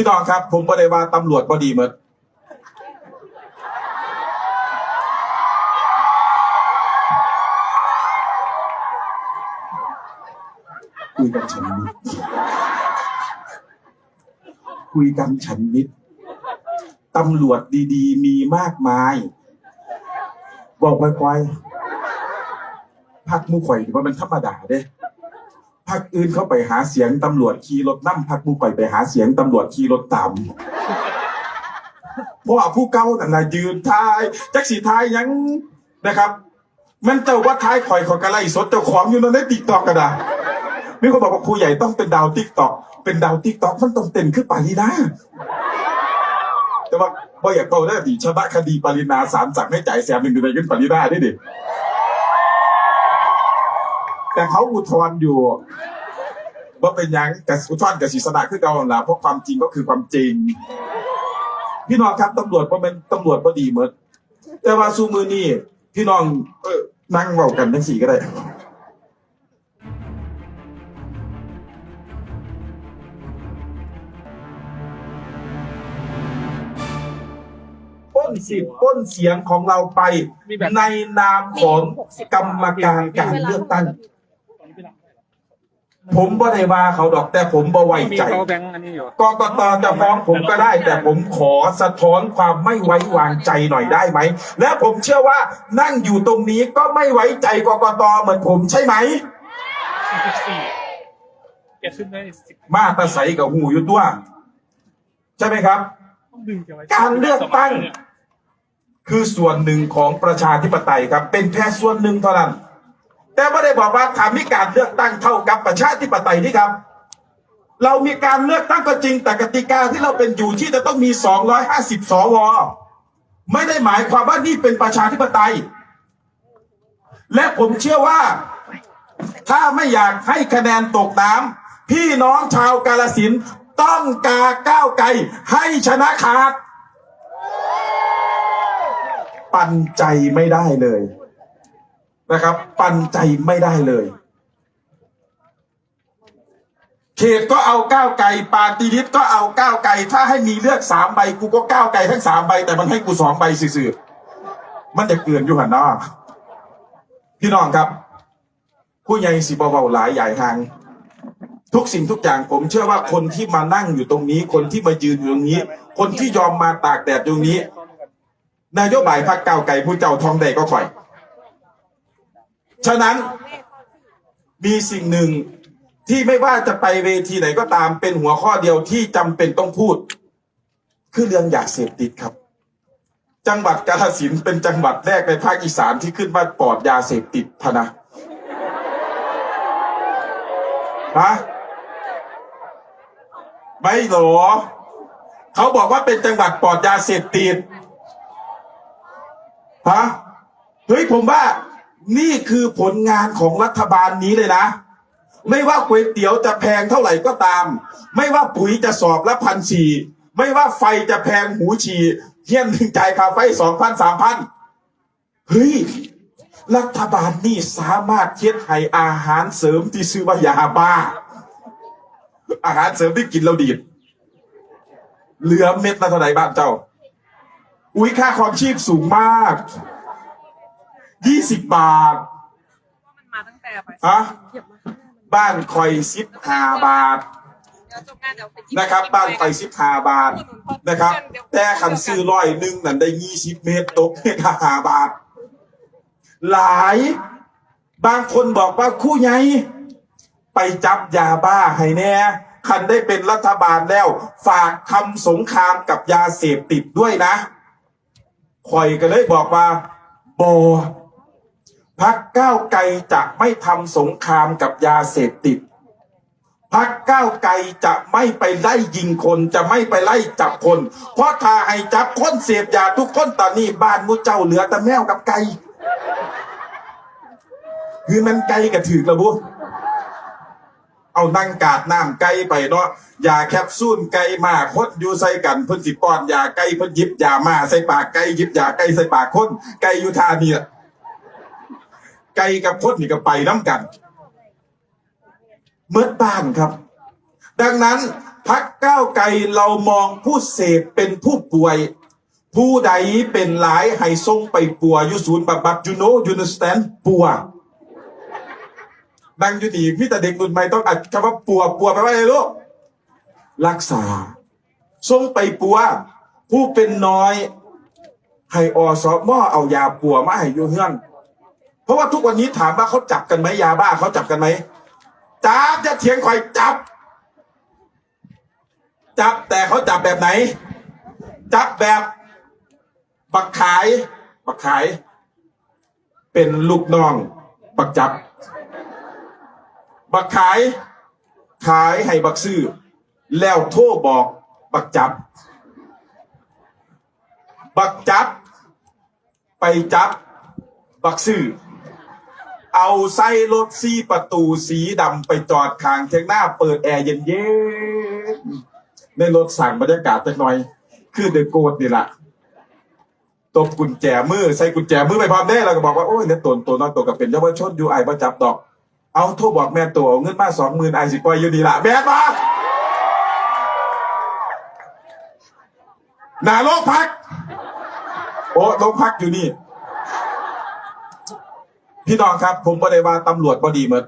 พี่น้องครับ ผมบ่ได้ว่าตำรวจบ่ดีเหมดคุยกันฉันนิดคุยกันฉันนิดตำรวจดีๆ มีมากมาย บอกควายๆพักมูข่อยว่ามันธรรมดาเด้ พักอื่นเขาไปหาเสียงตำรวจขี่รถนั่พักหมูข่อยไปหาเสียงตำรวจขี่รถตามเพราะว่าผู้เก้านั่นนะยืนทายจักสีทายหยังนะครับ มันเจ้าว่าทายข่อยขอกระไล่สดเจ้าของอยู่ในติ๊กตอกกระดามีคนบอกว่าครูใหญ่ต้องเป็นดาวติ๊กตอกเป็นดาวติ๊กตอกมันต้องเต้นขึ้นปารีนาแต่ว่าบ่อยากโตได้ดิชนะคดีปรินาสารสั่งให้จ่ายแสนหนึ่งอยู่ในขึ้นปารีนาได้ดิ แต่เขาอุทธรณ์อยู่ว่าเป็นหยังแต่อุทธรณ์กับศิษนะคือเก่าหั่นละเพราะความจริงก็คือความจริง พี่น้องครับตำรวจก็เป็นตำรวจก็ดีเหมือนแต่ว่าซูมือนี่พี่น้องเออนั่งเว้ากันทั้งสี่ก็ได้ปล้นสิทธิ์ปล้นเสียงของเราไปในนามของกรรมการการเลือกตั้ง ผมบ่ได้ว่าเขาดอกแต่ผมบ่ไว้มีใจเขาแบงค์อันนี้อยู่กกตจะฟ้องผมก็ได้ แต่ผมขอสะท้อนความไม่ไว้วางใจหน่อยได้ไหม และผมเชื่อว่านั่งอยู่ตรงนี้ก็ไม่ไว้ใจกกตเหมือนผมใช่ไหม44แกขึ้นได้สิบมาตาใสกับหูอยู่ตัว ใช่ไหมครับต้องดึงแกไว้การเลือกตั้ง คือส่วนหนึ่งของประชาธิปไตยครับ เป็นแค่ส่วนหนึ่งเท่านั้น แต่ไม่ได้บอกว่าทำให้การเลือกตั้งเท่ากับประชาธิปไตยนี่ครับ เรามีการเลือกตั้งก็จริง แต่กติกาที่เราเป็นอยู่ที่จะต้องมี 250 สว ไม่ได้หมายความว่านี่เป็นประชาธิปไตย และผมเชื่อว่า ถ้าไม่อยากให้คะแนนตกน้ำพี่น้องชาวกาลสินต้องกาก้าวไกลให้ชนะขาด ปันใจไม่ได้เลย นะครับ ปันใจไม่ได้เลยเขตก็เอาก้าวไกลปาตีลิสต์ก็เอาก้าวไกล ถ้าให้มีเลือกสามใบกูก็ก้าวไกลทั้งสามใบ แต่มันให้กูสองใบสื่อๆมันจะเกินอยู่หันหน้าพี่น้องครับ ผู้ใหญ่สิบเบาๆหลายใหญ่ทาง ทุกสิ่งทุกอย่างผมเชื่อว่าคนที่มานั่งอยู่ตรงนี้ คนที่มายืนอยู่ตรงนี้ คนที่ยอมมาตากแดดตรงนี้ นายกบายพักก้าวไก่ผู้เจ้าทองแดงก็ข่อย ฉะนั้นมีสิ่งหนึ่งที่ไม่ว่าจะไปเวทีไหนก็ตามเป็นหัวข้อเดียวที่จำเป็นต้องพูด คือเรื่องยาเสพติดครับ จังหวัดกาฬสินธุ์เป็นจังหวัดแรกในภาคอีสานที่ขึ้นว่าปลอดยาเสพติดพะนะฮะไม่หรอเขาบอกว่าเป็นจังหวัดปลอดยาเสพติดฮะเฮ้ยผมว่า นี่คือผลงานของรัฐบาลนี้เลยนะ ไม่ว่าก๋วยเตี๋ยวจะแพงเท่าไหร่ก็ตาม ไม่ว่าปุ๋ยจะสอบละพันสี่ไม่ว่าไฟจะแพงหูฉี่เฮี้ยนถึงจ่ายค่าไฟสองพันสามพันเฮ้ยรัฐบาลนี่สามารถเทียดให้อาหารเสริมที่ชื่อว่ายาบ้า อาหารเสริมที่กินเราดีดเหลือเม็ดละเท่าไหร่บ้านเจ้า อุ้ยค่าความชีพสูงมาก ยี่สิบบาทมันมาตั้งแต่ไปฮะบ้านคอยสิบห้าบาทเดี๋ยวจบงานเดี๋ยวไปกินะครับ บ้านคอยสิบห้าบาทนะครับ แต่ขันซื้อร้อยหนึ่งนั่นได้ยี่สิบเมตรตกเมตรห้าบาท หลาย บางคนบอกว่าคู่ใหญ่ไปจับยาบ้าให้แน่คันได้เป็นรัฐบาลแล้ว ฝากทำสงครามกับยาเสพติดด้วยนะคอยก็เลยบอกว่าบอ พักก้าวไกลจะไม่ทำสงครามกับยาเสพติดพักก้าวไกลจะไม่ไปไล่ยิงคนจะไม่ไปไล่จับคน เพราะถ้าให้จับคนเสพยาทุกคนตอนนี้บ้านมุเจ้าเหลือแต่แมวกับไก่คือมันไก่กับถือกระบุเอานั่งกาดน้ำไก่ไปเนาะยาแคปซูลไก่มาคดอยู่ใส่กันเพิ่นสิป้อนยาไก่เพิ่นยิบยามาใส่ปากไก่ยิบยาไก่ใส่ปากคนไก่อยู่ท่านี่ล่ะ ไก่กับคนนี่ก็ไปน้ำกันเมื่อบ้านครับ ดังนั้นพักก้าวไกลเรามองผู้เสพเป็นผู้ป่วย ผู้ใดเป็นหลายให้ทรงไปปัวอยู่ศูนย์บำบัดยูโนยูนสแตนปัวดังอยู่ดีพี่แต่เด็กรุ่นใหม่ต้องอัดคำว่าปัวปัวไปลว่าอะไรลูกรักษาทรงไปปัว ผู้เป็นน้อย ให้อสมอเอายาปัวมาให้อยู่เฮือน เพราะว่าทุกวันนี้ถามว่าเขาจับกันไหมยาบ้าเขาจับกันไหมจับจะเถียงคอยจับ จับแต่เขาจับแบบไหน จับแบบบักขายบักขาย เป็นลูกน้องบักจับบักขาย ขายให้บักซื้อ แล้วโทรบอกบักจับ บักจับ ไปจับ บักซื้อ เอาไส้รถซีประตูสีดำไปจอดข้างเทียงหน้าเปิดแอร์เย็นๆในรถสั่งบรรยากาศจักหน่อย คือเดอะโกดนี่แหละตบกุญแจมือใส่กุญแจมือไปพร้อมได้เราก็บอกว่าโอ้ยเนี่ยตนตัวน้อยตัวกับเป็นเยาวชนอยู่ไอ้ประจับดอก เอาโทรบอกแม่ตัวเอาเงินมาสองหมื่นไอ้สิปล่อยอยู่ดีละแม่ปะหนาโรงพัก โอ้โรงพักอยู่นี่ พี่น้องครับ ผมบ่ได้ว่าตำรวจบ่ดีเหมือน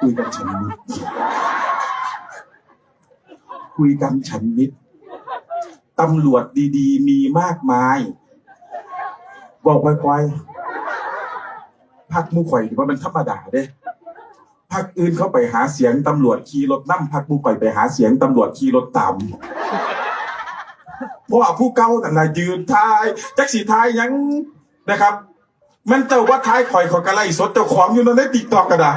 คุยกันฉันนิดคุยกันฉันนิดตำรวจดี ๆ มีมากมาย บอกค่อยๆพักหมุข่อยว่ามันธรรมดาเด้ พักอื่นเข้าไปหาเสียงตำรวจขี่รถนั่พักหมูก่อยไปหาเสียงตำรวจขี่รถตามเพราะว่าผู้เก้านั่นนะยืนท้ายแจักสีท้ายยังนะครับ มันเจ้าว่าท้ายข่อยขอกระไรสดเจ้าของอยู่ในติ๊กตอกกระดา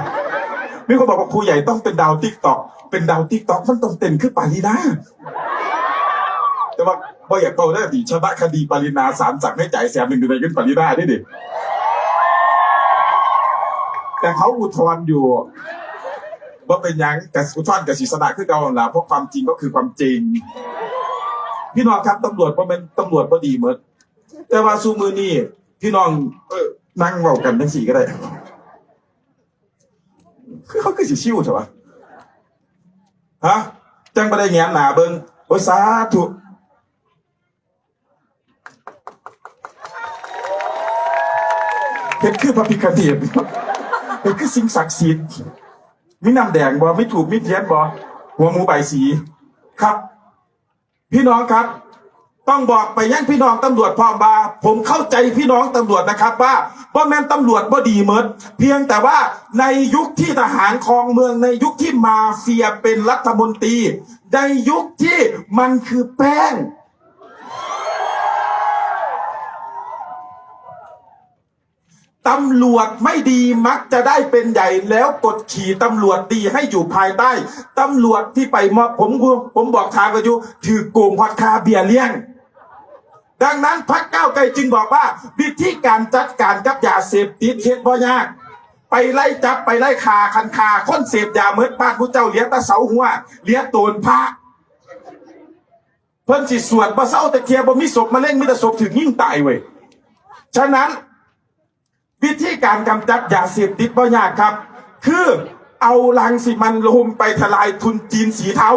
มีคนบอกว่าครูใหญ่ต้องเป็นดาวติ๊กตอกเป็นดาวติ๊กตอกมันต้องเต้นขึ้นปารีนาแต่ว่าบ่อยากโตได้ดีชนะคดีปารีนาสารสั่งให้จ่ายแสนหนึ่งเดือนขึ้นปารีนาได้ดิ แต่เขาอุทธรณ์อยู่ว่าเป็นยังแต่อุทธรณ์กับศิษณะคือเก่าหั่นล่ะเพราะความจริงก็คือความจริง พี่น้องครับตำรวจเพราะเป็นตำรวจพอดีเหมือนแต่ว่าซูมือนี่พี่น้องเออนั่งเว้ากันทั้งสี่ก็ได้คือเขาคือสิชิวใช่ปะฮะจังบ่ได้แง้มหนาเบิ่งโอ้ยสาธุเฮ็ดคือพระพิฆเนศ เป็นคือสิ่งศักดิ์สิทธิ์มีน้ำแดงบ่ไม่ถูกมีเทียนบ่หัวหมูใบสีครับ พี่น้องครับ ต้องบอกไปยังพี่น้องตำรวจพร้อมบาผมเข้าใจพี่น้องตำรวจนะครับว่าว่าแม่นตำรวจบ่ดีเหมิดเพียงแต่ว่าในยุคที่ทหารครองเมืองในยุคที่มาเฟียเป็นรัฐมนตรีในยุคที่มันคือแป้ง ตำรวจไม่ดีมักจะได้เป็นใหญ่แล้วกดขี่ตำรวจดีให้อยู่ภายใต้ ตำรวจที่ไปมอบผมผมบอกทางกันอยู่ถือโกงพอดคาเบียเลี้ยง ดังนั้นพักเก้าไกลจึงบอกว่า วิธีการจัดการกับยาเสพติดเฮ็ดบ่ยาก ไปไล่จับไปไล่คาคันคาคนเสพยาเมิดบ้านผู้เจ้าเลี้ยตาเสาหัวเลี้ยโตนพระเพิ่นสิสวดบ่เศร้าแต่เทียบ่มีศพมาเล่นมีแต่ศพถึงยิ่งตายเว้ยฉะนั้น วิธีการกำจัดยาเสพติดบ่ยากครับ คือเอาลังสิมันลมไปทลายทุนจีนสีเทา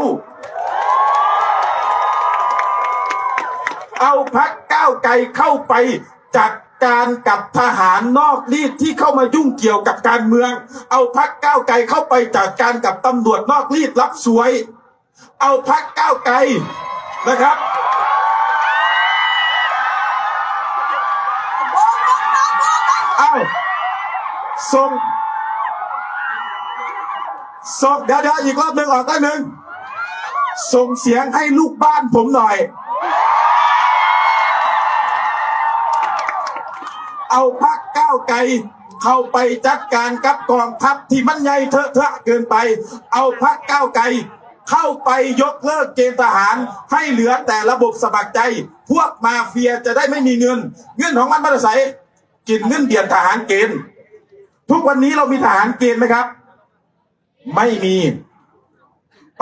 เอาพักก้าวไกลเข้าไปจัดการกับทหารนอกรีดที่เข้ามายุ่งเกี่ยวกับการเมือง เอาพักก้าวไกลเข้าไปจัดการกับตำรวจนอกรีดรับสวย เอาพักก้าวไกลนะครับาส่งส่งเดี๋ยวเดี๋ยวอีกรอบหนึ่งออกได้หนึ่งส่งเสียงให้ลูกบ้านผมหน่อย เอาพักก้าวไกลเข้าไปจัดการกับกองทัพที่มันใหญ่เถอะเถอะเกินไป เอาพักก้าวไกลเข้าไปยกเลิกเกณฑ์ทหารให้เหลือแต่ระบบสมัครใจ พวกมาเฟียจะได้ไม่มีเงิน เงินของมันมาใส่กิน เงินเดือนทหารเกณฑ์ ทุกวันนี้เรามีทหารเกณฑ์ไหมครับ ไม่มี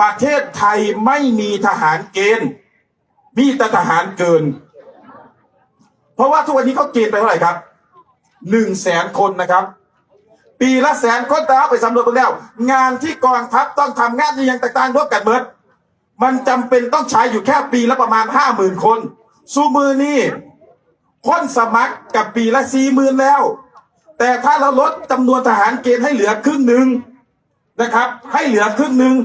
ประเทศไทยไม่มีทหารเกณฑ์ มีแต่ทหารเกิน เพราะว่าทุกวันนี้เขาเกณฑ์ไปเท่าไหร่ครับหนึ่งแสนคนนะครับ ปีละแสนคนแต่เอาไปสำรวจไปแล้ว งานที่กองทัพต้องทำงานอย่างต่างๆร่วมกันเบิดมันจำเป็นต้องใช้อยู่แค่ปีละประมาณห้าหมื่นคน สู้มือนี่ คนสมัครกับปีละสี่หมื่นแล้ว แต่ถ้าเราลดจำนวนทหารเกณฑ์ให้เหลือครึ่งหนึ่งนะครับ ให้เหลือครึ่งหนึ่ง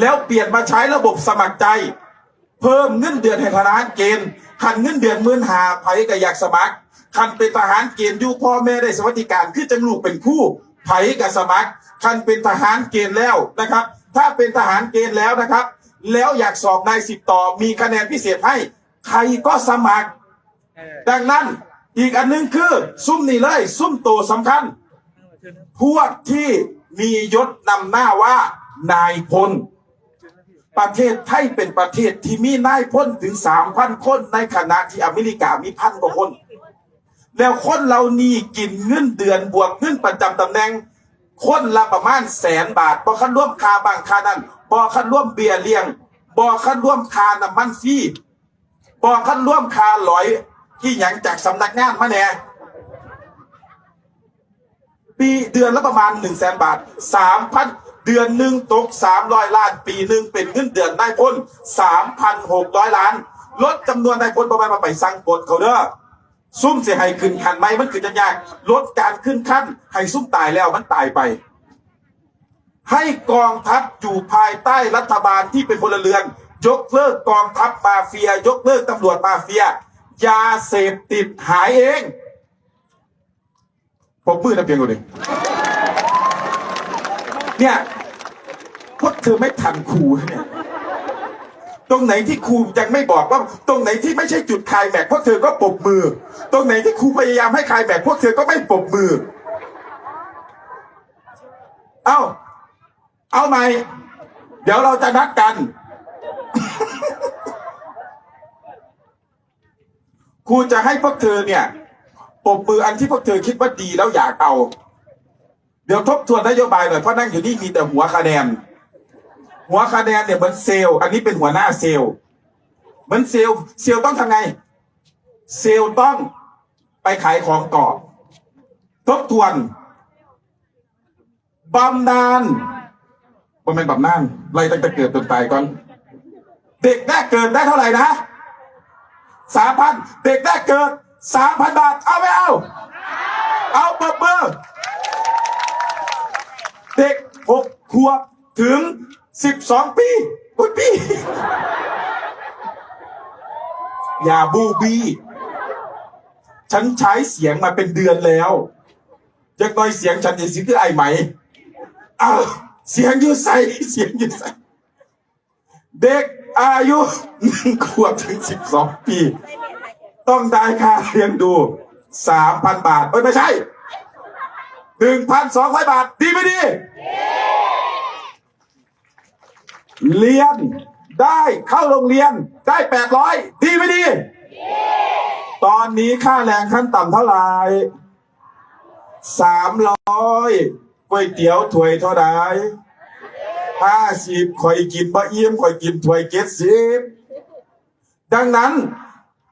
แล้วเปลี่ยนมาใช้ระบบสมัครใจ เพิ่มเงินเดือนให้ทหารเกณฑ์คันเงินเดือนมื่นหาไผก็อยากสมัครคันเป็นทหารเกณฑ์อยู่พ่อแม่ได้สวัสดิการคือจังลูกเป็นผู้ไผก็สมัครคันเป็นทหารเกณฑ์แล้วนะครับ ถ้าเป็นทหารเกณฑ์แล้วนะครับ แล้วอยากสอบนายสิบต่อมีคะแนนพิเศษให้ ใครก็สมัครเออดังนั้นอีกอันหนึงคือ ซุ่มนี่เลย ซุ่มโตวสำคัญ พวกที่มียศนำหน้าว่านายพล ประเทศไทยเป็นประเทศที่มีนายพลถึงสามพันคนในขณะที่อเมริกามีพันกว่าคน แล้วคนเรานี่กินเงินเดือนบวกเงินประจำตำแหน่ง คนละประมาณแสนบาทบอคันร่วมคาบางคานั้นบอคันร่วมเบียร์เลี้ยงบอคันร่วมคาน้ำมันฟรี บอคันร่วมคาหลอยที่หยังจากสำนักงานมาแน่ปีเดือนละประมาณหนึ่งแสนบาทสามพันเดือนหนึ่งตกสามร้อยล้าน ปีหนึ่งเป็นเงินเดือนนายพลสามพันหกร้อยล้าน ลดจำนวนนายพลประมาณมาไปสั่งปลดเขาเด้อซุ่มเสียให้ขึ้นขันไหมมันคือจะยากลดการขึ้นขั้นให้ซุ่มตายแล้วมันตายไป ให้กองทัพอยู่ภายใต้รัฐบาลที่เป็นพลเรือน ยกเลิกกองทัพมาเฟีย ยกเลิกตำรวจมาเฟีย ยาเสพติดหายเองผมมือนะเพียงคนหนึ่งเนี่ยพวกเธอไม่ทันครูเนี่ยตรงไหนที่ครูยังไม่บอกว่าตรงไหนที่ไม่ใช่จุดคลายแม็กพวกเธอก็ปรบมือ ตรงไหนที่ครูพยายามให้คลายแม็กพวกเธอก็ไม่ปรบมือ เอ้า เอาใหม่เดี๋ยวเราจะนัดกัน ครูจะให้พวกเธอเนี่ยปรบมืออันที่พวกเธอคิดว่าดีแล้วอยากเอา เดี๋ยวทบทวนนโยบายหน่อยเพราะนั่งอยู่นี่มีแต่หัวคะแนน หัวคะแนนเนี่ยเหมือนเซลล์อันนี้เป็นหัวหน้าเซลล์เหมือนเซลล์เซลล์ต้องทำไง เซลล์ต้องไปขายของก่อ ทบทวนบำนาญว่าเป็นบำนาญไล่ตั้งแต่เกิดจนตายก่อน เด็กแรกเกิดได้เท่าไหร่นะ สามพันเด็กแรกเกิดสามพันบาท เอาไม่เอา เอาเปิดเบอร์เด็กหกขวบถึงสิบสองปีอุ้ยปีอย่าบูบีฉันใช้เสียงมาเป็นเดือนแล้วยังน้อยเสียงฉันจะสิคือไอไหมอ้าวเสียงยู่ใส่เสียงยู่ใส่ เด็กอายุหนึ่งขวบถึงสิบสองปี ต้องได้ค่าเลี้ยงดูสามพันบาทเอ้ยไม่ใช่หนึ่งพันสองร้อยบาท ดีไม่ดี เรียนได้เข้าโรงเรียนได้แปดร้อยดีไม่ดี ตอนนี้ค่าแรงขั้นต่ำเท่าไหร่สามร้อยก๋วยเตี๋ยวถ้วยเท่าไหร่ ห้าสิบข่อยกินบะเอี่ยมข่อยกินถ้วยเจ็ดสิบดังนั้น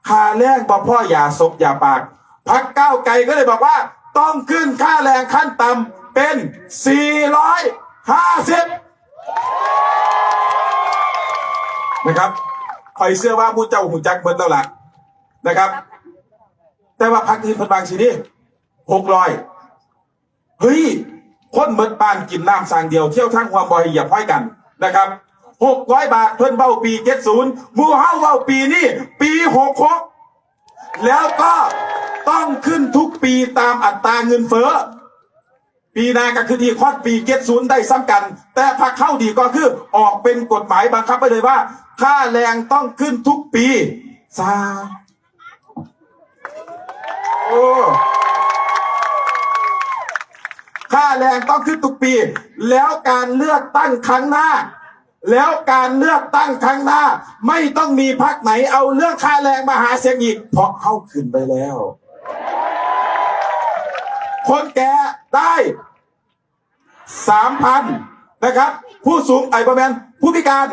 ค่าแรงบ่พ่ออย่าศกอย่าปาก พักก้าวไกลก็เลยบอกว่า ต้องขึ้นค่าแรงขั้นต่ำเป็น 450 นะครับคอยเสื้อว่ามูเจ้าหูจักเบิดแล้วล่ะนะครับ แต่ว่าพักอื่นเพิ่นบางสินี่หกร้อยเฮ้ย คนเบิดปานกินน้ำสางเดียวเที่ยวทั้งความบ่อยอย่าพ้อยกันนะครับหกร้อยบาทเพิ่นเบ้าปีเจ็ดศูนย์มูเฮาเบ้าปีนี้ปีหกหกแล้วก็ต้องขึ้นทุกปีตามอัตราเงินเฟ้อปีนาก็คือดีคอดปีเก็ตศูนย์ได้ซ้ำกัน แต่พักเข้าดีก็คือออกเป็นกฎหมายบังคับไปเลยว่า ค่าแรงต้องขึ้นทุกปีสาโอ้ ค่าแรงต้องขึ้นทุกปี แล้วการเลือกตั้งครั้งหน้า แล้วการเลือกตั้งครั้งหน้า ไม่ต้องมีพักไหนเอาเรื่องค่าแรงมาหาเสียงอีกเพราะเข้าขึ้นไปแล้ว คนแก่ได้สามพันนะครับ ผู้สูงไอ้ประมาณผู้พิการ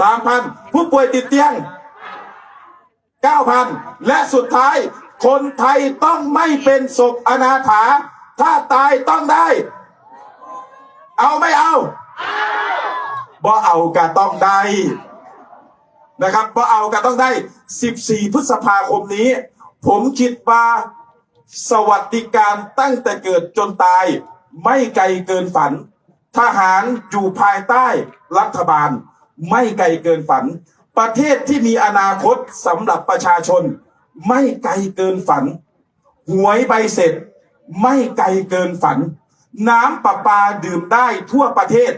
สามพันผู้ป่วยติดเตียงเก้าพันและสุดท้ายคนไทยต้องไม่เป็นศพอนาถา ถ้าตายต้องได้ เอาไม่เอาบ่เอาก็ต้องได้นะครับบ่เอาก็ต้องได้ 14 พฤษภาคมนี้ ผมคิดว่าสวัสดิการตั้งแต่เกิดจนตาย ไม่ไกลเกินฝัน ทหารอยู่ภายใต้รัฐบาล ไม่ไกลเกินฝัน ประเทศที่มีอนาคตสำหรับประชาชน ไม่ไกลเกินฝัน หวยใบเสร็จ ไม่ไกลเกินฝัน น้ำประปาดื่มได้ทั่วประเทศ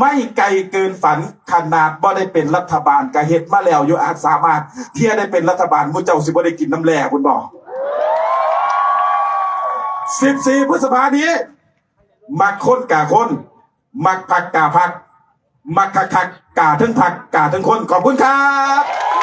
ไม่ไกลเกินฝันขนาดบ่ได้เป็นรัฐบาลกะเฮ็ดมาแล้วอยู่อาจสามารถเที่ยได้เป็นรัฐบาลมุเจ้าสิบ่ได้กินน้ำแร่คุณบอก14พฤษภานี้มักคนกาคน มักพักกาพัก มักคักคักกาทั้งพักกาทั้งคนขอบคุณครับ